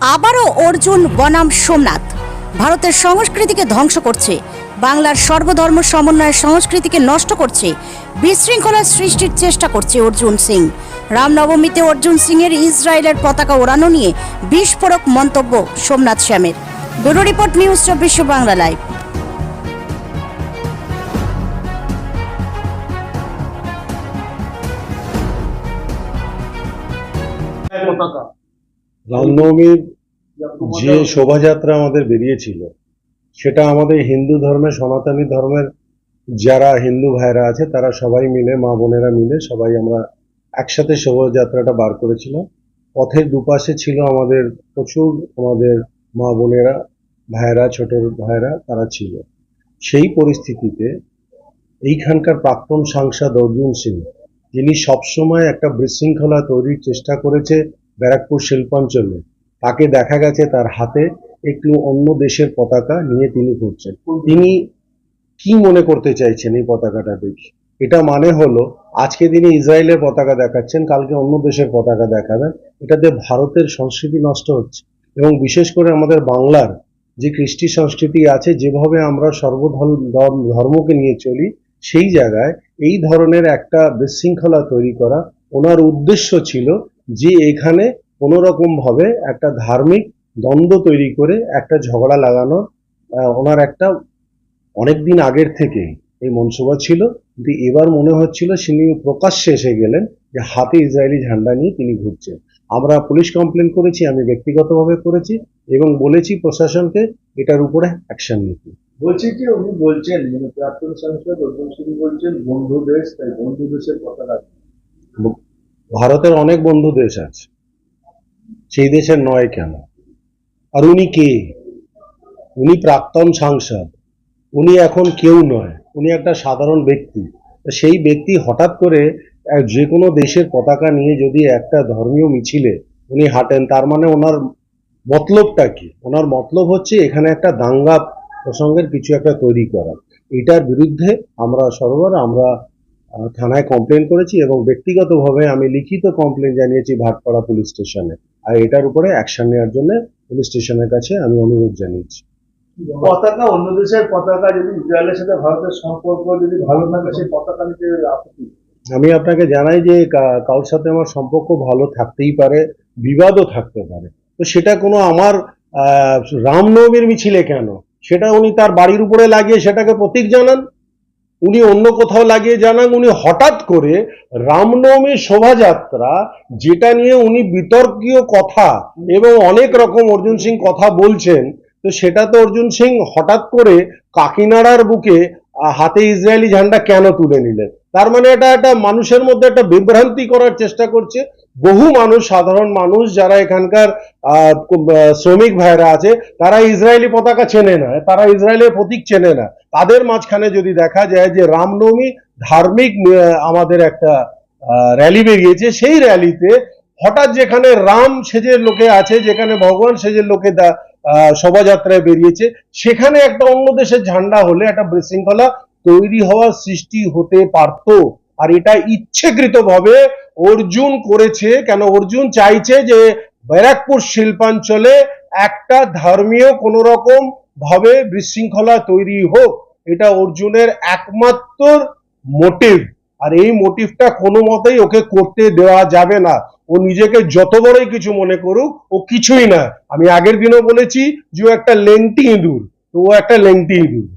আবারও অর্জুন, বনাম সোমনাথ। ভারতের সংস্কৃতিকে ধ্বংস করছে। বাংলার সর্বধর্ম সমন্বয়ের সংস্কৃতিকে নষ্ট করছে। বিশৃঙ্খলা সৃষ্টির চেষ্টা করছে অর্জুন সিং। রামনবমীতে অর্জুন সিংয়ের ইসরায়েলের পতাকা ওড়ানো নিয়ে বিস্ফোরক মন্তব্য সোমনাথ শ্যামের। ব্যুরো রিপোর্ট নিউজ চব্বিশ বাংলা লাইভ। পতাকা। রামনবমীর যে শোভাযাত্রা আমাদের বেরিয়েছিল সেটা আমাদের হিন্দু ধর্মের সনাতনী ধর্মের যারা হিন্দু ভাইরা আছে তারা সবাই মিলে মা বোনেরা মিলে সবাই আমরা একসাথে শোভাযাত্রাটা বার করেছিলাম। পথের দুপাশে ছিল আমাদের প্রচুর আমাদের মা বোনেরা ভাইরা ছোট ভাইরা তারা ছিল। সেই পরিস্থিতিতে এইখানকার প্রাক্তন সাংসদ অর্জুন সিং যিনি সবসময় একটা বিশৃঙ্খলা তৈরির চেষ্টা করেছে ব্যারাকপুর শিল্পাঞ্চলে। তাকে দেখা গেছে তার হাতে একটু অন্য দেশের পতাকা নিয়ে তিনি ঘুরছেন। তিনি কি মনে করতে চাইছেন এই পতাকাটা দেখে? এটা মানে হলো, আজকে তিনি ইসরায়েলের পতাকা দেখাচ্ছেন, কালকে অন্য দেশের পতাকা দেখাবেন। এটাতে ভারতের সংস্কৃতি নষ্ট হচ্ছে। এবং বিশেষ করে আমাদের বাংলার যে কৃষ্টি সংস্কৃতি আছে, যেভাবে আমরা সর্বধর্ম, ধর্মকে নিয়ে চলি, সেই জায়গায় এই ধরনের একটা বিশৃঙ্খলা তৈরি করা ওনার উদ্দেশ্য ছিল যে এখানে কোনো রকম ভাবে একটা ধার্মিক দ্বন্দ্ব তৈরি করে একটা ঝগড়া লাগানোর ওনার একটা অনেকদিন আগের থেকেই এই মনসুবা ছিল। কিন্তু এবার মনে হচ্ছিল তিনি প্রকাশ্যে এসে গেলেন যে হাতে ইসরায়েলি ঝান্ডা নিয়ে তিনি ঘুরছেন। আমরা পুলিশ কমপ্লেন করেছি আমি ব্যক্তিগতভাবে করেছি এবং বলেছি প্রশাসনকে এটার উপরে অ্যাকশন নিতে। বলছি যে উনি বলছেন মানে প্রাক্তন সাংসদ অর্জুন সিং বলছেন বন্ধু দেশ তাই বন্ধু দেশের পতাকা ভারতের অনেক বন্ধু দেশ আছে। সেই দেশের নয় কেন? আর উনি কে? উনি প্রাক্তন সাংসদ। উনি এখন কেউ নয়, উনি একটা সাধারণ ব্যক্তি। সেই ব্যক্তি হঠাৎ করে যে কোনো দেশের পতাকা নিয়ে যদি একটা ধর্মীয় মিছিলে উনি হাঁটেন, তার মানে ওনার মতলবটা কি? ওনার মতলব হচ্ছে এখানে একটা দাঙ্গা প্রসঙ্গের কিছু একটা তৈরি করা। এটার বিরুদ্ধে আমরা সর্ববার আমরা থানায় কমপ্লেন করেছি এবং ব্যক্তিগতভাবে আমি লিখিত কমপ্লেন জানিয়েছি ভাটপাড়া পুলিশ স্টেশনে আর এটার উপরে অ্যাকশন নেওয়ার জন্য পুলিশ স্টেশনের কাছে আমি অনুরোধ জানিয়েছি। পতাকা অন্য দেশের পতাকা যদি ইসরায়েলের সাথে ভারতের সম্পর্ক যদি ভালো থাকে সেই পতাকা নিতে আপত্তি? আমি আপনাকে জানাই যে কারোর সাথে আমার সম্পর্ক ভালো থাকতেই পারে বিবাদও থাকতে পারে। তো সেটা কোনো আমার আহ, রামনবমীর মিছিলে কেন? সেটা উনি তার বাড়ির উপরে লাগিয়ে সেটাকে প্রতীক জানান। উনি অন্য কোথাও লাগিয়ে জানান উনি হঠাৎ করে রামনবমী শোভাযাত্রা, যেটা নিয়ে উনি বিতর্কীয় কথা এবং অনেক রকম অর্জুন সিং কথা বলছেন, তো সেটা তো অর্জুন সিং হঠাৎ করে কাকিনাড়ার বুকে হাতে ইসরায়েলি ঝান্ডা কেন তুলে নিলেন? তার মানে এটা একটা মানুষের মধ্যে একটা বিভ্রান্তি করার চেষ্টা করছে বহু মানুষ, সাধারণ মানুষ যারা এখানকার শ্রমিক ভাইরা আছে, তারা ইসরায়েলি পতাকা চেনে না, তারা ইসরায়েলের প্রতীক চেনে না। তাদের মাঝখানে যদি দেখা যায় যে রামনবমী ধার্মিক আমাদের একটা র্যালি বেরিয়েছে, সেই র্যালিতে হঠাৎ যেখানে রাম সেজের লোকে আছে, যেখানে ভগবান সেজের লোকে শোভাযাত্রায় বেরিয়েছে, সেখানে একটা অন্য দেশের ঝান্ডা হলে একটা বিশৃঙ্খলা তৈরি হওয়ার সৃষ্টি হতে পারতো। আর এটা ইচ্ছেকৃতভাবে অর্জুন করেছে, কেন অর্জুন চাইছে যে ব্যারাকপুর শিল্পাঞ্চলে একটা ধর্মীয় কোন রকম ভাবে বিশৃঙ্খলা তৈরি হোক, এটা অর্জুনের একমাত্র মোটিভ আর এই মোটিভটা কোনো মতেই ওকে করতে দেওয়া যাবে না। ও নিজেকে যত বড়ই কিছু মনে করুক, ও কিছুই না। আমি আগের দিনও বলেছি যে ও একটা লেংটি ইঁদুর। তো ও একটা লেংটি ইঁদুর।